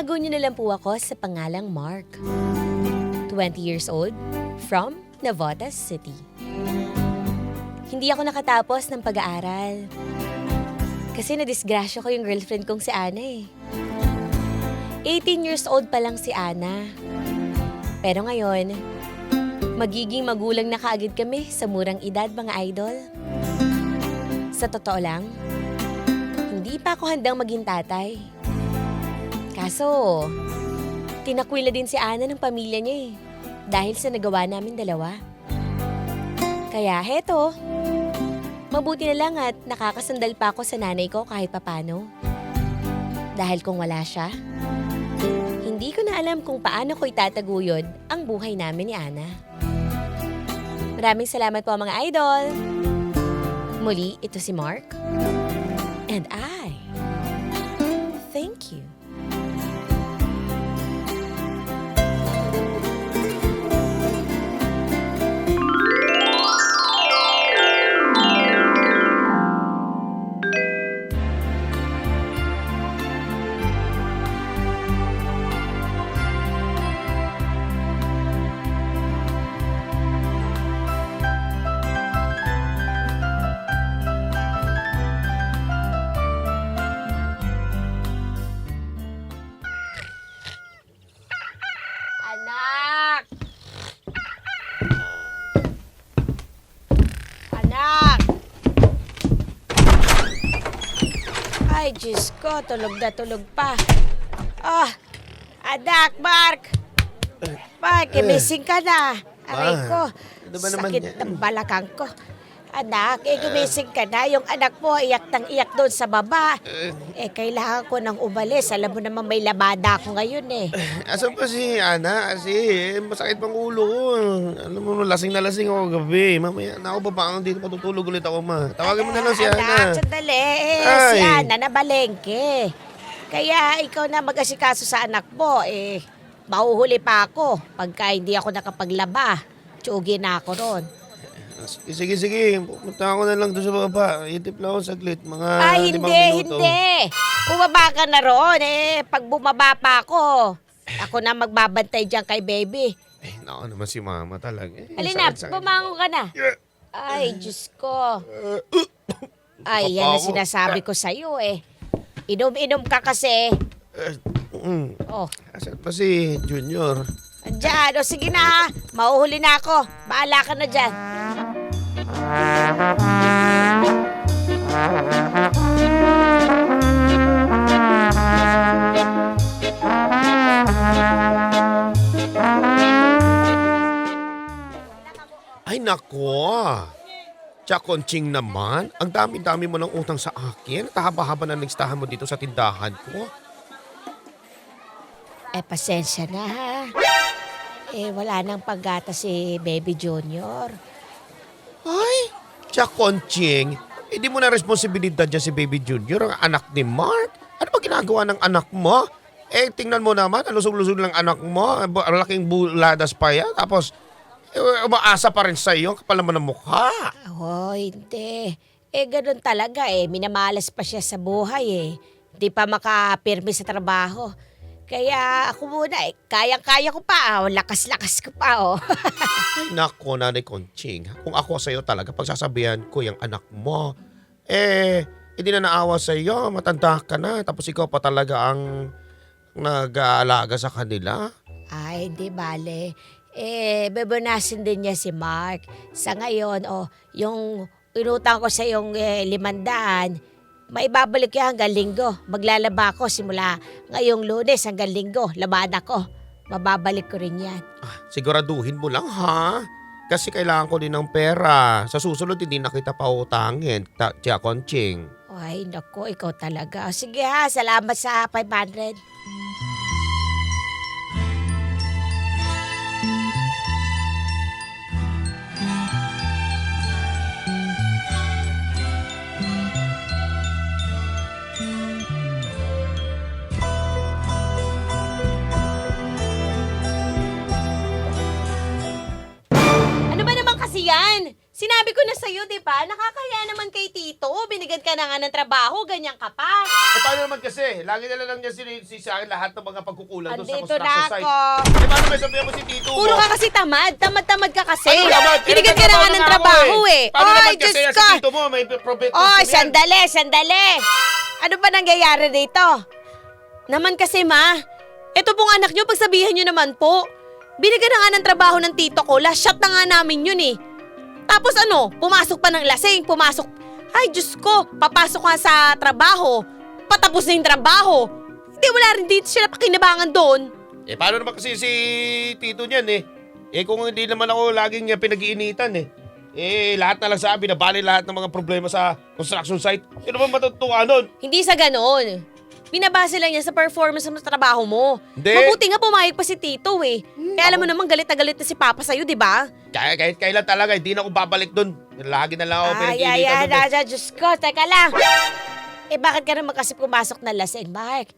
Itago niyo na lang po ako sa pangalang Mark. 20 years old, from Navotas City. Hindi ako nakatapos ng pag-aaral. Kasi nadisgrasya ko yung girlfriend kong si Ana eh. 18 years old pa lang si Ana. Pero ngayon, magiging magulang na kaagad kami sa murang edad mga idol. Sa totoo lang, hindi pa ako handang maging tatay. Kaso, tinakwila din si Ana ng pamilya niya eh. Dahil sa nagawa namin dalawa. Kaya heto, mabuti na lang at nakakasandal pa ako sa nanay ko kahit papano. Dahil kung wala siya, hindi ko na alam kung paano ko itataguyod ang buhay namin ni Ana. Maraming salamat po mga idol. Muli, ito si Mark. And I ko, tulog na tulog pa. Ah, anak, Mark! Mark, missing ka na. Aray Ma, ko, ano ba naman sakit yan? ng balakang ko. Anak, eh, gumising ka na. Yung anak mo, iyak ng iyak doon sa baba. Eh, kailangan ko nang umalis. Alam mo naman may labada ako ngayon eh. Asan pa si Ana? Kasi masakit pang ulo ko. Alam mo, lasing na lasing ako gabi. Mamaya na ako babangon dito, matutulog ulit ako, ma. Tawagin mo na lang si Anak, Ana. sandali. Eh, si Ay. Ana na balengke. Kaya ikaw na mag-asikaso sa anak mo, eh, mauhuli pa ako pagka hindi ako nakapaglaba. Tsugi na ako ron. Sige, sige, sige. Pumunta ako na lang doon sa baba. Itip lang ako saglit. Mga Ay, limang hindi, minuto. hindi. Bumaba ka na ron. Eh, pag bumaba pa ako, ako na magbabantay dyan kay baby. Eh, nako naman si mama talaga. Eh, Halina, bumangon ka na. Ay, Diyos ko. Ay, yan ang sinasabi ko sa'yo eh. Inom-inom ka kasi. Eh, mm. Oh, Asan pa si Junior? Andyan. O sige na ha. Mauhuli na ako. Bahala ka na dyan. Ay, nako. Chakonching naman. Ang dami-dami mo ng utang sa akin. At haba-haba na listahan mo dito sa tindahan ko. Eh, pasensya na ha. Eh, wala nang paggata si Baby Junior. Ay, Chakonching. Hindi mo na responsibilidad dyan si Baby Junior, ang anak ni Mark. Ano ba ginagawa ng anak mo? Eh, tingnan mo naman, ang lusog-lusog ng anak mo. Ang laking buladas pa yan. Tapos, eh, umaasa pa rin sa iyo. Kapal naman ng mukha. Oh, hindi. Eh, ganun talaga eh. Minamalas pa siya sa buhay eh. Hindi pa makapirmi sa trabaho. Kaya ako muna eh, kayang-kaya ko pa. Oh. Lakas-lakas ko pa oh. Nako, Nanay Conching. Kung ako sa iyo talaga, pagsasabihan ko yung anak mo, eh, hindi na naawa sa iyo. Matanda ka na. Tapos ikaw pa talaga ang nag-aalaga sa kanila. Ay, hindi bale. Eh, bebenasin din niya si Mark. Sa ngayon, oh, yung inutang ko sa yung eh, limandaan, maibabalik yan hanggang linggo. Maglalaba ako simula ngayong lunes hanggang linggo. Labada ko. Mababalik ko rin yan. Ah, siguraduhin mo lang ha. Kasi kailangan ko din ng pera. Sa susunod, hindi na kita pautangin. Ta- Tia Conching. Ay, naku, ikaw talaga. Sige ha, salamat sa 500. Sinabi ko na sa'yo, di ba? Nakakaya naman kay Tito. Binigyan ka na nga ng trabaho, ganyan ka pa. Eh, paano naman kasi? Lagi na lang niya si sa akin lahat ng mga pagkukulang doon sa Andito construction site. ako. Eh, paano may sabihan mo si Tito Puro mo? ka kasi tamad. Tamad-tamad ka kasi. Ano naman? Binigyan ka na nga ng trabaho eh. Paano naman Ay, kasi Diyos yan ko. si Tito mo? May probate Oy, sandali, sandali. Ano ba nangyayari dito? Naman kasi ma, ito pong anak nyo, pagsabihan nyo naman po. Binigyan na nga ng trabaho ng tito ko, last shot na nga namin yun eh. Tapos ano, pumasok pa ng lasing, pumasok. Ay, Diyos ko, papasok nga sa trabaho. Patapos na yung trabaho. Hindi, wala rin dito siya napakinabangan doon. Eh, paano naman kasi si Tito niyan eh? Eh, kung hindi naman ako laging niya pinag-iinitan eh. Eh, lahat na lang sabi, nabali lahat ng mga problema sa construction site. Sino ba matutuwa nun? Hindi sa ganon. Binabase lang niya sa performance ng trabaho mo. Hindi. Mabuti nga pumayag pa si Tito eh. Kaya alam mo naman galit na galit na si Papa sa'yo, di ba? Kaya kahit kailan talaga, hindi na ako babalik dun. Lagi na lang ako Ay, ay, ay, dun. eh. Raja, Diyos ko, teka lang. Eh, bakit ka naman kasi pumasok na lasing, Mark?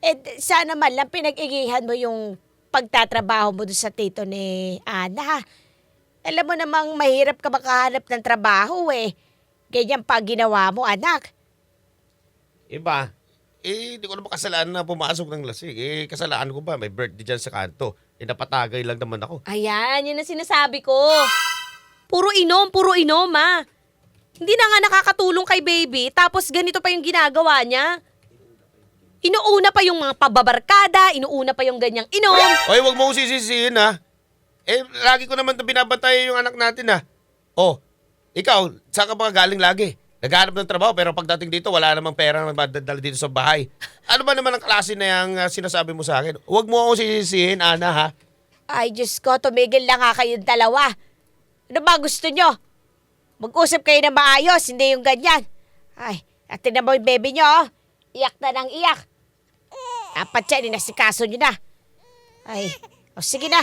Eh, d- sana man lang pinag-igihan mo yung pagtatrabaho mo doon sa tito ni Ana. Alam mo namang mahirap ka makahanap ng trabaho eh. Ganyan pa ginawa mo, anak. Iba, eh, hindi ko naman kasalanan na pumasok ng lasing. Eh, kasalanan ko ba? May birthday dyan sa kanto. Eh, napatagay lang naman ako. Ayan, yun ang sinasabi ko. Puro inom, puro inom, ha. Hindi na nga nakakatulong kay baby, tapos ganito pa yung ginagawa niya. Inuuna pa yung mga pababarkada, inuuna pa yung ganyang inom. Oy, wag mo akong sisisihin ha. Eh, lagi ko naman binabantay yung anak natin ha. Oh, ikaw, saan ka ba galing lagi? Naghahanap ng trabaho pero pagdating dito wala namang pera na madadala dito sa bahay. Ano ba naman ang klase na yung ah, sinasabi mo sa akin? Huwag mo akong sisisihin, Ana ha. Ay, Diyos ko, tumigil lang nga kayong dalawa. Ano ba gusto nyo? Mag-usap kayo na maayos, hindi yung ganyan. Ay, at tingnan mo yung baby nyo, oh. Iyak na ng iyak. Dapat yan, inasikaso nyo na. Ay, o sige na.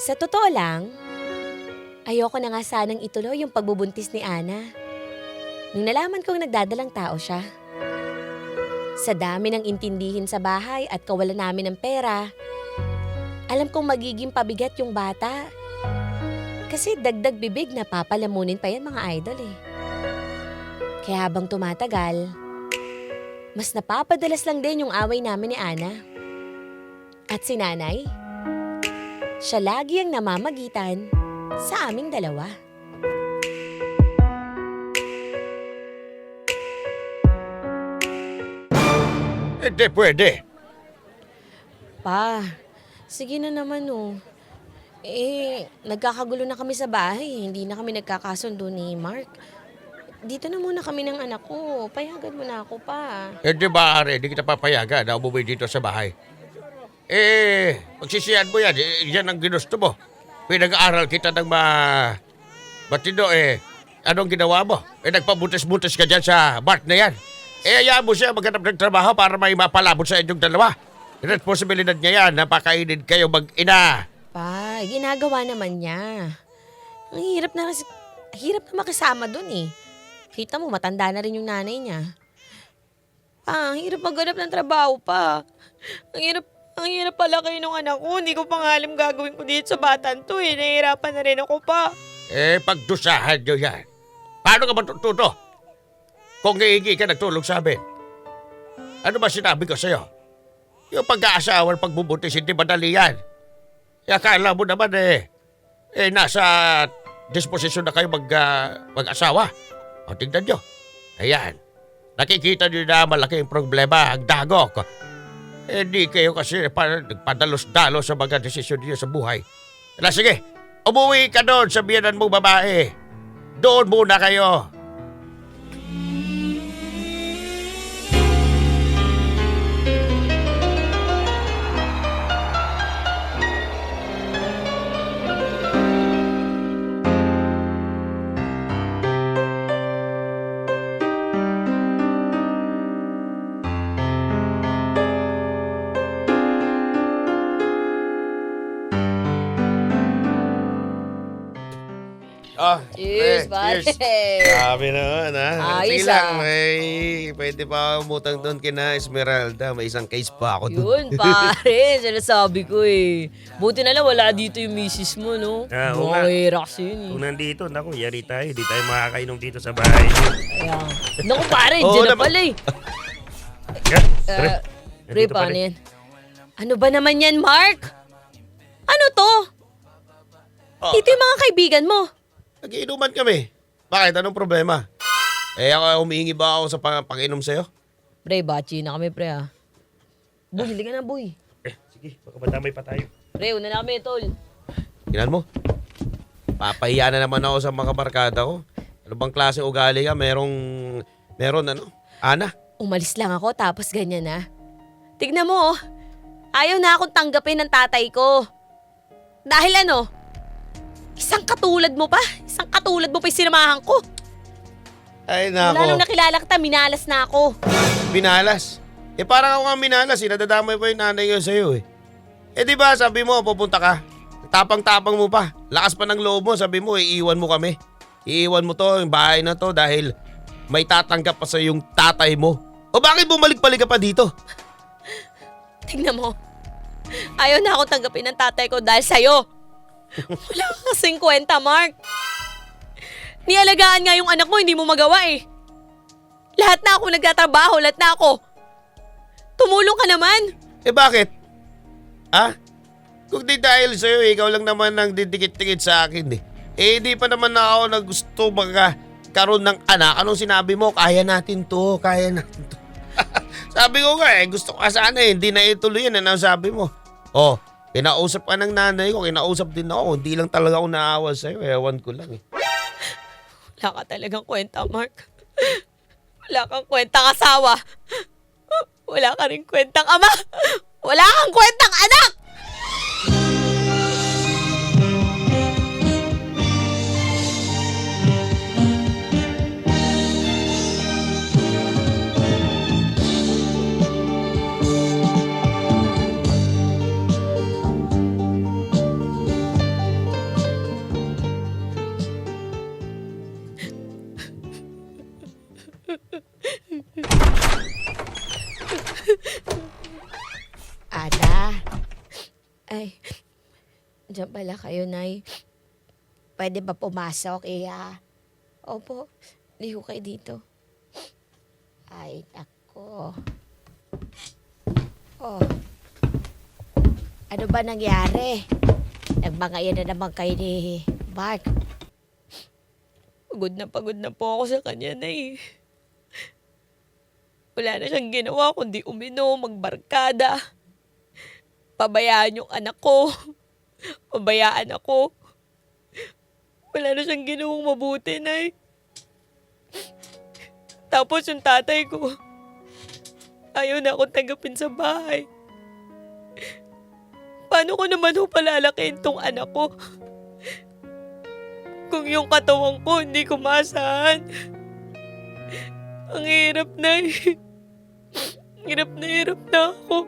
Sa totoo lang, ayoko na nga sanang ituloy yung pagbubuntis ni Ana. Nung nalaman kong nagdadalang tao siya. Sa dami ng intindihin sa bahay at kawalan namin ng pera, alam kong magiging pabigat yung bata. Kasi dagdag bibig na papalamunin pa yan mga idol eh. Kaya habang tumatagal, mas napapadalas lang din yung away namin ni Ana. At si nanay, siya lagi ang namamagitan sa aming dalawa. Hindi pwede. Pa, sige na naman oh. Eh, nagkakagulo na kami sa bahay. Hindi na kami nagkakasundo ni Mark. Dito na muna kami ng anak ko. Payagan mo na ako pa. Eh di ba, Are, di kita papayagan na umuwi dito sa bahay. Eh, pagsisiyan mo yan, eh, yan ang ginusto mo. Pinag-aaral kita ng ma... Batido eh, anong ginawa mo? Eh, nagpabutas-butas ka dyan sa Bart na yan. Eh, hayaan mo siya maghanap ng trabaho para may mapalabot sa inyong dalawa. Responsibilidad niya yan na pakainin kayo mag-ina. Pa, ginagawa naman niya. Ang hirap na kasi, hirap na makisama dun eh. Kita mo, matanda na rin yung nanay niya. Pa, ang hirap maghanap ng trabaho pa. Ang hirap, ang hirap pala kayo ng anak ko. Hindi ko pa alam gagawin ko dito sa batan to eh. Nahihirapan na rin ako pa. Eh, pagdusahan nyo yan. Paano ka matututo? Kung hihingi ka nagtulong sa amin. Ano ba sinabi ko sa'yo? Yung pag-aasawa at pagbubuntis, hindi madali yan. Eh, akala mo naman eh, eh nasa disposisyon na kayo mag, ah, mag-asawa. O, tingnan nyo. Ayan. Nakikita nyo na malaking problema ang dagok. Eh, di kayo kasi pa, nagpadalos-dalos sa mga desisyon niyo sa buhay. Na sige, umuwi ka doon sa biyanan mong babae. Doon muna kayo. Cheers, pre, pare. Sabi naman, ha? Ayos, Sige lang, ah. may, pwede pa umutang doon kina Esmeralda. May isang case pa ako doon. Yun, pare. Sinasabi ko eh. Buti na lang wala dito yung misis mo, no? Ah, oo nga. Mahira kasi yun eh. Kung nandito, naku, yari tayo. Di tayo makakainom dito sa bahay. Ayan. Naku pare, Oo dyan na naman. pala eh. Yeah, Uh, Pre, Nandito pa paano rin. yan? Ano ba naman yan, Mark? Ano to? Oh, Ito yung mga kaibigan mo. Nagiinuman kami. Bakit? Anong problema? Eh, ako humihingi ba ako sa pang pakinom sa'yo? Pre, bachi na kami, pre ah. Ka na, boy. Eh, sige, baka madamay pa tayo. Pre, una na kami, tol. Tingnan mo. Papahiya na naman ako sa mga barkada ko. Ano bang klase ugali ka? Merong, meron ano? Ana? Umalis lang ako tapos ganyan na. Tignan mo, oh. ayaw na akong tanggapin ng tatay ko. Dahil ano, isang katulad mo pa. Isang katulad mo pa yung sinamahan ko. Ay, Wala nako. nung nakilala kita, minalas na ako. Binalas. Eh, parang ako nga minalas. Eh, nadadamay pa yung nanay ko sa'yo eh. Eh, di ba, sabi mo, pupunta ka. Tapang-tapang mo pa. Lakas pa ng loob mo. Sabi mo, iiwan mo kami. Iiwan mo to, yung bahay na to dahil may tatanggap pa sa yung tatay mo. O bakit bumalik-balik ka pa dito? Tingnan mo. Ayaw na ako tanggapin ng tatay ko dahil sa'yo. Wala ka kasing kwenta, Mark. Nialagaan nga yung anak mo, hindi mo magawa eh. Lahat na ako nagtatrabaho, lahat na ako. Tumulong ka naman. Eh bakit? Ha? Kung di dahil sa'yo, ikaw lang naman ang didikit-dikit sa akin eh. Eh di pa naman na ako na gusto magkaroon ng anak. Anong sinabi mo? Kaya natin to, kaya natin to. sabi ko nga eh, gusto ko sana eh, hindi na ituloy yan. Ano sabi mo? Oh, kinausap ka ng nanay ko, kinausap din ako. Hindi lang talaga ako naawa sa'yo, ewan ko lang eh. Wala ka talagang kwenta, Mark. Wala kang kwentang asawa. Wala ka rin kwentang ama. Wala kang kwentang anak! Pala kayo, Nay. Pwede ba pumasok, iya? Opo, liho kayo dito. Ay, nako. Oh. Ano ba nangyari? Nagbangayan na naman kayo ni Mark. Pagod na pagod na po ako sa kanya, Nay. Wala na siyang ginawa kundi uminom, magbarkada. Pabayaan yung anak ko. Pabayaan ako. Wala na siyang ginawang mabuti, Nay. Tapos yung tatay ko, ayaw na akong tanggapin sa bahay. Paano ko naman ho palalakihin tong anak ko? Kung yung katawan ko hindi ko maasahan. Ang hirap na Hirap na hirap na ako.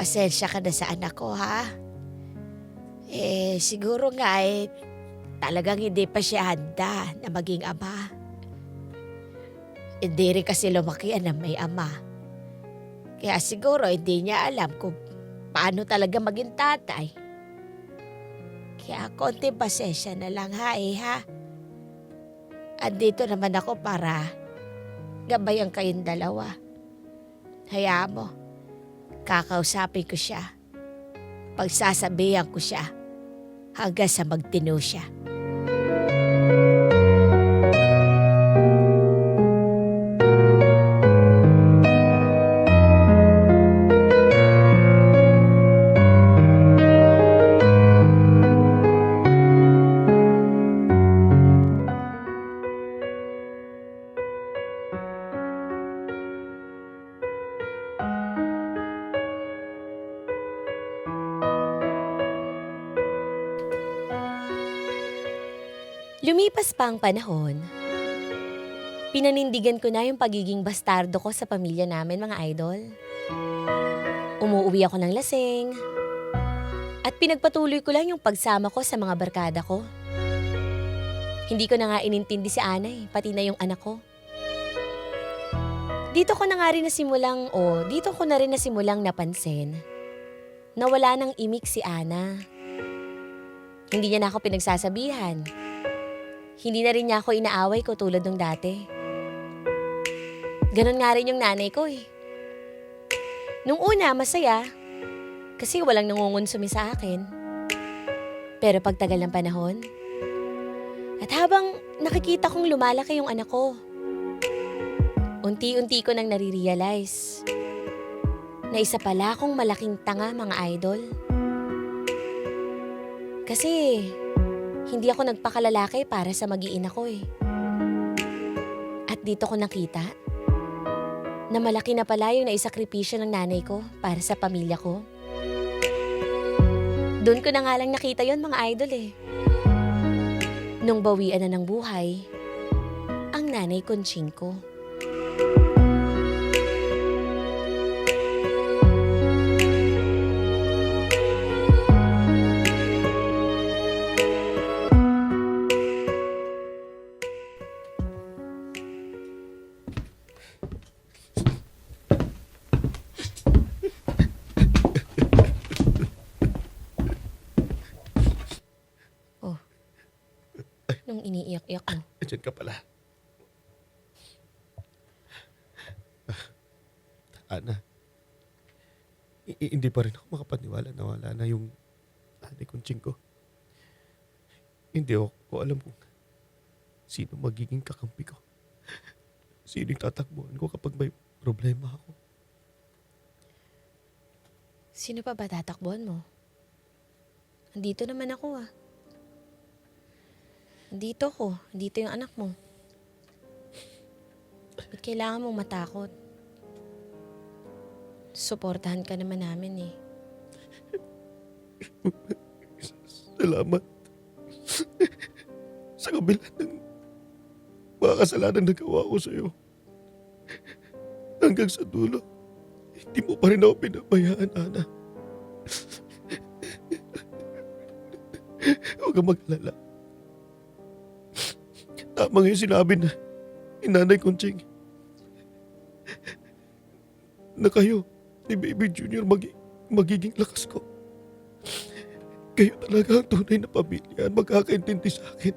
Pasensya ka na sa anak ko, ha? Eh, siguro nga eh, talagang hindi pa siya handa na maging ama. Hindi rin kasi lumaki na may ama. Kaya siguro hindi niya alam kung paano talaga maging tatay. Kaya konti pasensya na lang ha eh ha. Andito naman ako para gabayan kayong dalawa. Hayaan mo, kakausapin ko siya. Pagsasabihan ko siya hanggang sa magtino siya. Lumipas pa ang panahon. Pinanindigan ko na yung pagiging bastardo ko sa pamilya namin, mga idol. Umuwi ako ng lasing. At Pinagpatuloy ko lang yung pagsama ko sa mga barkada ko. Hindi ko na nga inintindi si Ana eh, pati na yung anak ko. Dito ko na nga rin nasimulang, o dito ko na rin nasimulang napansin na wala nang imik si Ana. Hindi niya na ako pinagsasabihan. Hindi na rin niya ako inaaway ko tulad ng dati. Ganon nga rin yung nanay ko eh. Nung una, masaya. Kasi walang nangungonsumi sa akin. Pero pagtagal ng panahon, at habang nakikita kong lumalaki yung anak ko, unti-unti ko nang nare-realize na isa pala akong malaking tanga mga idol. Kasi hindi ako nagpakalalaki para sa mag-iina ko eh. At dito ko nakita na malaki na pala yung naisakripisyo ng nanay ko para sa pamilya ko. Doon ko na nga lang nakita yon mga idol eh. Nung bawian na ng buhay, ang nanay konching ko. I- i- hindi pa rin ako makapaniwala na wala na yung nanay kong ko. Hindi ako ko alam kung sino magiging kakampi ko. Sino yung tatakbuhan ko kapag may problema ako. Sino pa ba tatakbuhan mo? Andito naman ako ah. Andito ko. Andito yung anak mo. Ba't kailangan mong matakot? Suportahan ka naman namin eh. Salamat. sa kabila ng mga kasalanan na gawa ko sa'yo. Hanggang sa dulo, hindi mo pa rin ako pinabayaan, Ana. Huwag kang mag-alala. Tama nga yung sinabi na ni Nanay Conching na kayo ni Baby Junior magi magiging lakas ko. Kayo talaga ang tunay na pamilya at magkakaintindi sa akin.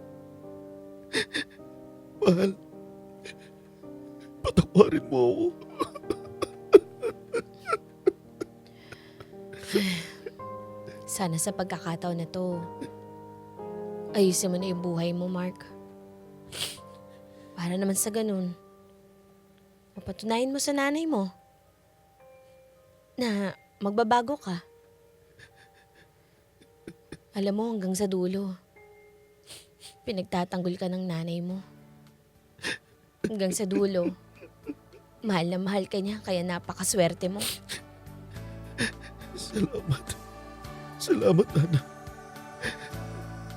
Mahal, patawarin mo ako. Sana sa pagkakataon na to, ayusin mo na yung buhay mo, Mark. Para naman sa ganun, mapatunayan mo sa nanay mo na magbabago ka. Alam mo hanggang sa dulo, pinagtatanggol ka ng nanay mo. Hanggang sa dulo, mahal na mahal ka niya kaya napakaswerte mo. Salamat. Salamat, Ana.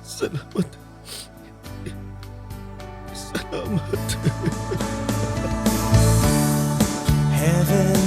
Salamat. Salamat. Heaven